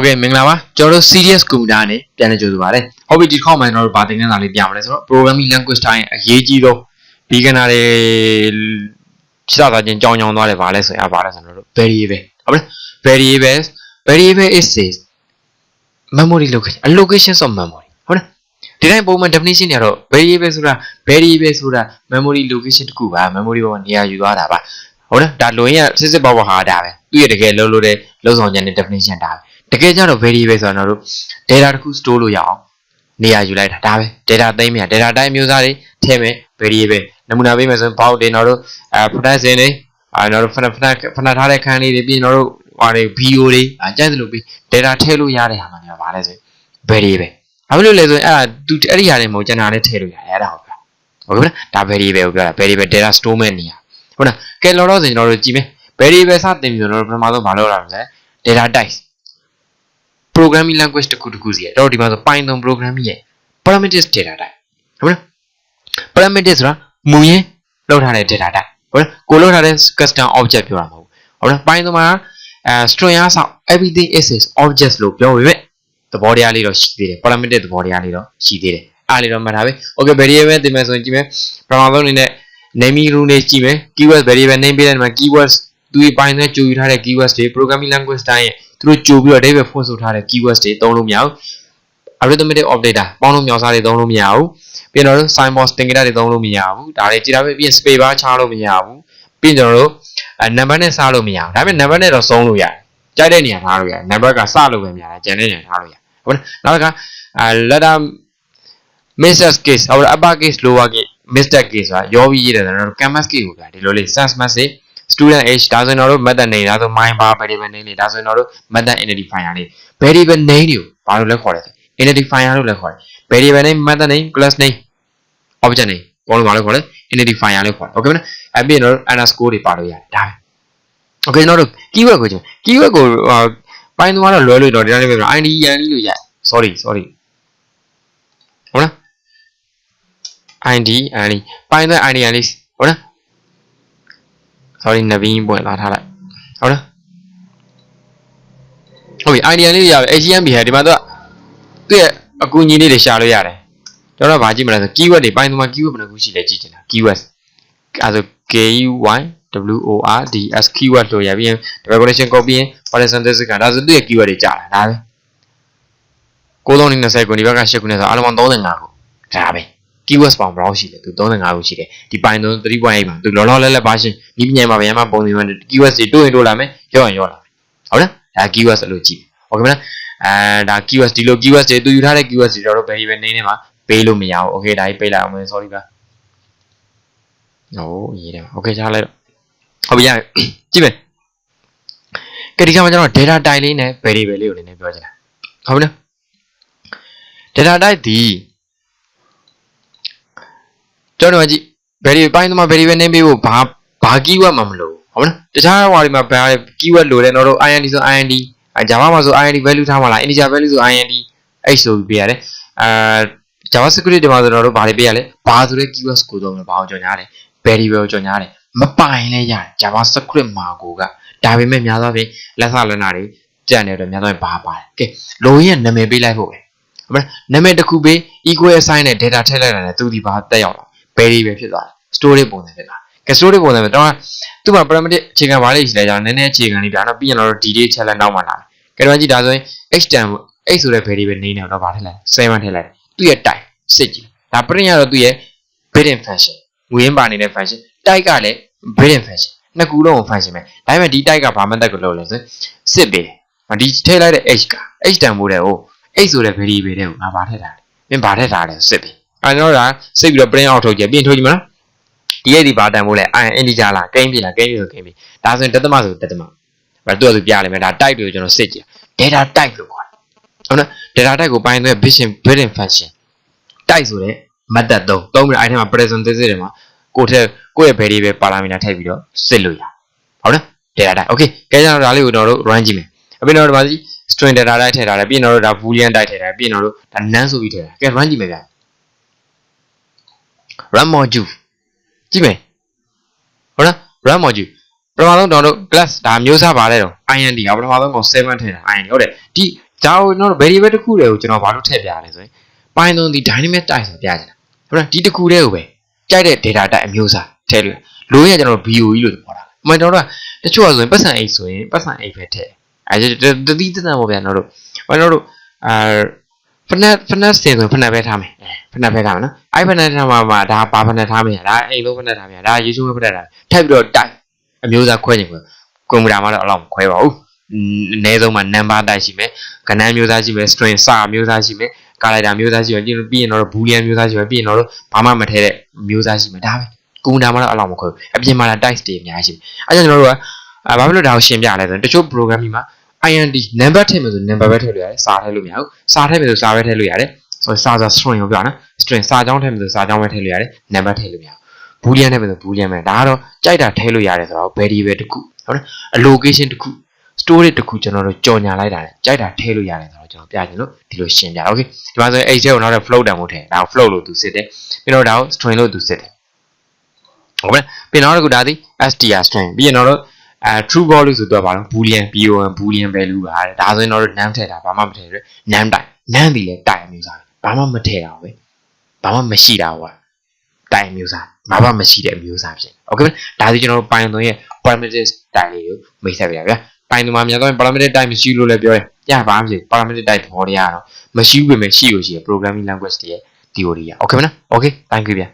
ဟုတ်ကဲ့မင်္ဂလာပါကျွန်တော်တို့ serious computer နဲ့ပြန်လည်ကြိုဆိုပါရစေဟုတ်ပြီဒီတစ်ခေါက်မှာကျွန်တော်တို့ဗာသင်ခန်းစာလေးပြမလဲဆိုတော့ programming language တိုင်းအရေးကြီးဆုံး beginner တွေစတာချင်းကြောင်းကြောင်းသွားတယ်ဗာလဲဆိုရင်အဗာလဲဆိုတော့ variable ဟုတ်ပြီ variables variable is is memory location allocations of memory ဟုတ်လားဒီတိုင်းပုံမှန် definition တွေကတော့ variable ဆိုတာ variable ဆိုတာ memory location တခုပါ memory ပေါ်မှာနေရာယူသွားတာပါဟုတ်လားဒါလိုရင်းကစစ်စစ်ပေါက်ပေါက်ဟာဒါပဲသူ့ရဲ့တကယ်လုံးလို့တဲ့လုံးဆောင်ချက်နဲ့ definition ဒါပဲ တကယ်ကျတော့ variable ဆိုတာတော့ data တစ်ခု store လို့ရအောင်နေရာယူလိုက်တာဒါပဲ data သိမ်းမြ data တိုင်းမျိုးစားတွေထည့်မယ် variable နမူနာပေးမယ်ဆိုရင် bound တွေတော့အဲ product စင်တွေအဲတော့ fana fana fana ထားတဲ့ခန်းလေးတွေပြီးရင်တော့ဟာတွေ video တွေအကြိုက်သလိုပြီး data ထည့်လို့ရတဲ့ဟာမှလည်းပါလဲဆိုရင် variable ဘာဖြစ်လို့လဲဆိုရင်အဲ့ဒါသူအဲ့ဒီဟာတွေမဟုတ်ကျွန်တော်လည်းထည့်လို့ရတယ်အဲ့ဒါဟုတ်ပြောဟုတ်ကဲ့ဒါ variable ကိုပြောတာ variable data store မဲ့နေရဟုတ်လားကဲလောတော့ဆိုကျွန်တော်တို့ကြည့်မယ် variable စတင်ပြီးတော့ပထမဆုံးမလုပ်ရအောင်လဲ data types programming language တစ်ခုတစ်ခုစီရဲ့တော့ဒီမှာဆို Python programming ရဲ့ parameters data type ဟုတ်လား parameters ဆိုတာမူရင်းလောက်ထားတဲ့ data type ဟုတ်လားကိုလောက်ထားတဲ့ custom object ပြောတာမဟုတ်ဘူးဟုတ်လား Python မှာအဲ string အားဆောက် everything is is objects လို့ပြောပေမဲ့သဘောတရားလေးတော့ရှိသေးတယ် parameter သဘောတရားလေးတော့ရှိသေးတယ်အားလေးတော့မှတ်ထားပဲ okay variable တင်မယ်ဆိုရင်ကြည့်မယ်ပထမဆုံးအနေနဲ့ name rule နဲ့ကြည့်မယ် keyword variable name ပေးတဲ့နေရာမှာ keywords သူဒီ Python နဲ့ကြိုယူထားတဲ့ keywords တွေ programming language တိုင်းရဲ့ သူတို့ကြိုပြီးတော့ database ဖွင့်ဆိုထားတဲ့ keywords တွေသုံးလို့မရဘူး arithmetic operator ပေါင်းလို့မြောက်စားတွေသုံးလို့မရဘူးပြီးတော့ symbol string data တွေသုံးလို့မရဘူးဒါတွေကြည့်တာပဲပြီးရင် space bar ချလို့မရဘူးပြီးကျွန်တော်တို့အဲ number နဲ့စားလို့မရဘူးဒါပေမဲ့ number နဲ့တော့သုံးလို့ရတယ်ကြိုက်တဲ့နေရာထားလို့ရတယ် number ကစလို့ပဲများတယ်ကျန်တဲ့နေရာထားလို့ရတယ်ဟုတ်လားနောက်ကအဲ letter mistake case ဟို upper case lower case mistake case ဆိုတာရောပြီးရေးတယ်ဆိုတော့ canvas case ကိုပြဒီလိုလေး sans message student age ဒါဆိုရင်တော့ method name ဒါဆို mind bar variable name လေးဒါဆိုရင်တော့ method identifier လေး variable name တွေကိုဘာလို့လဲခေါ်လဲ identifier လို့လည်းခေါ်တယ် variable name method name class name object name ဘောလုံးဘာလို့ခေါ်လဲ identifier လို့ခေါ်တယ် okay မလားအဲ့ပြီးတော့ underscore တွေပါလို့ရတယ်ဒါပဲ okay ကျွန်တော်တို့ keyword ကိုကျွန် keyword ကိုပိုင်းသွားတော့လွယ်လို့တော့ဒီတိုင်းလေးပဲ id yan လို့ရတယ် sorry sorry ဟုတ်လား id yan ပိုင်းသွား id yan လေးဟုတ်လား sorry နဗင်းပွင့်လာထားလိုက်ဟုတ်လားဟုတ်ပြီ idea လေးရပြီ HTML ဟာဒီမှာတော့သူ့ရဲ့အကူအညီလေးတွေရှာလို့ရတယ်ကျွန်တော်ကဗာကြည့်မလားဆို keyword တွေပိုင်းသမား keyword ဘယ်နှခုရှိလဲကြည့်ချင်တာ keyword အဲဆို K U Y W O R D S keyword လို့ရပြီးရင် definition copy ရင် parenthesis ကဒါဆိုသူ့ရဲ့ keyword တွေကြာတာဒါပဲ9320ခုဒီဘက်က8ခုနဲ့ဆိုအားလုံးပေါင်း35ခုဒါပဲ keywords ပေါင်းဘယ်လောက်ရှိလဲသူ35ခုရှိတယ်ဒီ Python 3.8မှာသူလောလောလတ်လတ်ပါရှင်ဒီပညာမှာဗျာမပုံစံမှာ keywords တွေတိုးရင်တိုးလာမယ်ရောရင်ရောလာမယ်ဟုတ်လားဒါ keywords လို့ကြည့်ဟုတ်ကဲ့မလားအဲဒါ keywords ဒီလို keywords တွေသူယူထားတဲ့ keywords တွေတော့ variable name နဲ့မှာပေးလို့မရဘူး okay ဒါကြီးပေးလိုက်အောင်မယ် sorry ပါဟိုရေးတယ် okay ချလိုက်တော့ဟုတ်ပြီရကြည့်မယ်ကတိကမှာကျွန်တော် data type လေးနဲ့ variable လေးကိုနည်းနည်းပြောချင်တာဟုတ်ပြီနော် data type ဒီ ကျွန်တော်ကြည့် variable ပိုင်းသမား variable name ပေးဖို့ဘာဘာ keyword မှမလိုဘူးဟုတ်မလားတခြားဟွာဒီမှာဘာ keyword လိုတယ်တော့တို့ int ဆို int အဲ java မှာဆို int value ထားမှာလား integer value ဆို int h ဆိုပြီးပေးရတယ်အာ javascript တွေမှာဆိုတော့တို့ဘာတွေပေးရလဲဘာဆိုတဲ့ keywords ကိုသုံးလို့ဘာကိုကြော်ညာတယ် variable ကိုကြော်ညာတယ်မပိုင်လဲရတယ် javascript မှာကိုကဒါပေမဲ့များသောအားဖြင့်လက်စလက်နာတွေကြံ့နေတော့များသောအားဖြင့်ဘာပါတယ်ကဲလိုရင်းနာမည်ပေးလိုက်ဖို့ပဲဟုတ်မလားနာမည်တစ်ခုပေး equal sign နဲ့ data ထည့်လိုက်တာနဲ့သူဒီဘာတက်ရောက်လာ variable ဖြစ်သွားတယ် story ပုံစံဖြစ်သွားတယ်ကဲ story ပုံစံပဲတော့သူ့မှာ parameter အခြေခံဘာလေးရှိလဲကြာနည်းနည်းအခြေခံလေးပြတော့ပြီးရင်တော့ d day ချက်လက်နောက်မှလာတယ်ကဲတော့ကြည့်ဒါဆိုရင် h term h ဆိုတဲ့ variable နေနေတော့ဗာထည့်လိုက်7ထည့်လိုက်သူ့ရဲ့ type စစ်ကြည့်ဒါ print ရတော့သူ့ရဲ့ built-in function ငွေရင်းပါနေတဲ့ function type ကလည်း built-in function နှစ်ခုလုံးကို function ပဲဒါပေမဲ့ဒီ type ကဘာမှတက်ကိုလုပ်လဲဆိုစစ်ပေးတယ်ဒီထည့်လိုက်တဲ့ h က h တန်ဖိုးတဲ့ဟို h ဆိုတဲ့ variable တဲ့ကိုငါဗာထည့်ထားတယ်မင်းဗာထည့်ထားတယ်စစ်ပေး အဲကျွန်တော်ကစိတ်ပြီးတော့ print out ထုတ်ကြပြင်ထုတ်ကြည့်မလားဒီရဲ့ဒီဘာတန်မို့လဲ i integer လား gain ပြီလား gain ပြီဆို gain ပြီဒါဆိုရင်တသမဆိုတသမဘာသူ့အတူပြလိုက်မယ်ဒါ type တွေကိုကျွန်တော်စစ်ကြည့် data type လို့ခေါ်တယ်ဟုတ်နော် data type ကိုပိုင်းသွဲ built-in built-in function type ဆိုတဲ့ method သုံးသုံးပြီးတော့အဲ့ထဲမှာ present သေးသေးတယ်မှာကိုထက်ကိုယ့်ရဲ့ variable parameter ထည့်ပြီးတော့စစ်လို့ရဟုတ်နော် data type okay ကဲကျွန်တော်ဒါလေးကိုကျွန်တော်တို့ run ကြည့်မယ်အပြင်တော့ဒီမှာ string data type ထည့်ထားတယ်ပြီးရင်တော့ဒါ boolean type ထည့်ထားတယ်ပြီးရင်တော့ဒါ none ဆိုပြီးထည့်ထားတယ်ကဲ run ကြည့်မယ်ဗျာ run module ကြည့်မယ်ဟုတ်လား run module ပထမဆုံးကျွန်တော်တို့ class ဒါမျိုးစားပါလဲတော့ int ကပထမဆုံးကို7ထည့်တာ int ဟုတ်တယ်ဒီဒါကိုကျွန်တော်တို့ variable တစ်ခုတည်းကိုကျွန်တော်ဘာလို့ထည့်ပြရလဲဆိုရင် Python ဒီ dynamic type ဆိုပြချင်တာဟုတ်လားဒီတစ်ခုတည်းကိုပဲကြိုက်တဲ့ data type အမျိုးအစားထည့်လို့လို့ရကျွန်တော်တို့ BOE လို့ပြောတာအမှန်ကျွန်တော်တို့ကတချို့ကဆိုရင်ပတ်စံအိတ်ဆိုရင်ပတ်စံအိတ်ပဲထည့်အဲတတိတန်ပေါ့ဗျာကျွန်တော်တို့ကျွန်တော်တို့အာ ဖနက်ဖနက်စင်ဆိုဖနက်ပဲထားမယ်ဖနက်ပဲထားမယ်နော်အဲ့ဖနက်ထားမှာမှာဒါပါဖနက်ထားမယ်ဒါအိမ်လုံးဖနက်ထားမယ်ဒါရေချိုးဖနက်ထားထပ်ပြီးတော့တိုက်အမျိုးအစားခွဲချင်ခွဲကွန်ပျူတာမှာတော့အလောက်မခွဲပါဘူးအနည်းဆုံးမှာ number တိုက်ရှိမယ်ကဏ္ဍမျိုးသားရှိမယ် string စာမျိုးသားရှိမယ်ကာလိုက်တာမျိုးသားရှိမယ်ပြီးရင်တော့ boolean မျိုးသားရှိမယ်ပြီးရင်တော့ဘာမှမထည့်တဲ့မျိုးသားရှိမယ်ဒါပဲကွန်ပျူတာမှာတော့အလောက်မခွဲဘူးအပြင်မှာ type တွေအများကြီးရှိတယ်အဲကြောင့်ကျွန်တော်တို့ကအာဘာဖြစ်လို့ဒါကိုရှင်းပြလဲဆိုရင်တချို့ programming မှာ IND number ထည့်မယ်ဆို number ပဲထည့်လို့ရတယ်စာထည့်လို့မရဘူးစာထည့်မယ်ဆိုစာပဲထည့်လို့ရတယ်ဆိုစာဆို string ကိုပြောနော် string စာကြောင်းထည့်မယ်ဆိုစာကြောင်းပဲထည့်လို့ရတယ် number ထည့်လို့မရဘူး boolean ထည့်မယ်ဆို boolean ပဲဒါကတော့ကြိုက်တာထည့်လို့ရတယ်ဆိုတော့ variable တစ်ခုဟုတ်လား allocation တစ်ခု storage တစ်ခုကျွန်တော်တို့ကြော်ညာလိုက်တာလေကြိုက်တာထည့်လို့ရတယ်ဆိုတော့ကျွန်တော်ပြချင်လို့ဒီလိုရှင်းပြ okay ဒီမှာဆိုရင် h ကိုနောက်တော့ float တန်ဖို့ထည့်ဒါကို float လို့သူစစ်တယ်ပြီးတော့ဒါကို string လို့သူစစ်တယ်ဟုတ်ပြီပြီးတော့ခုဒါသည် str string ပြီးရင်တော့ အဲ true value ဆိုတော့ဘာလို့ boolean boolean boolean value ပါတဲ့ဒါဆိုရင်တော့ name ထည့်တာဘာမှမထည့်ရ name တိုင် name ဒီလေတိုင်မျိုးစားဘာမှမထည့်တာပဲဘာမှမရှိတာဟောတိုင်မျိုးစားဘာမှမရှိတဲ့မျိုးစားဖြစ်โอเคဒါဆိုကျွန်တော်တို့ Python ရဲ့ parameter တိုင်လေးကိုမိတ်ဆက်ပြရဗျာ Python မှာများတော့ parameter type မရှိလို့လည်းပြောတယ်။ကြာပါမဖြစ် parameter type သဘောတရားတော့မရှိဘူးပဲမရှိလို့ရှိရင် programming language တွေရဲ့ theory อ่ะ okay မနော် okay thank you ဗျာ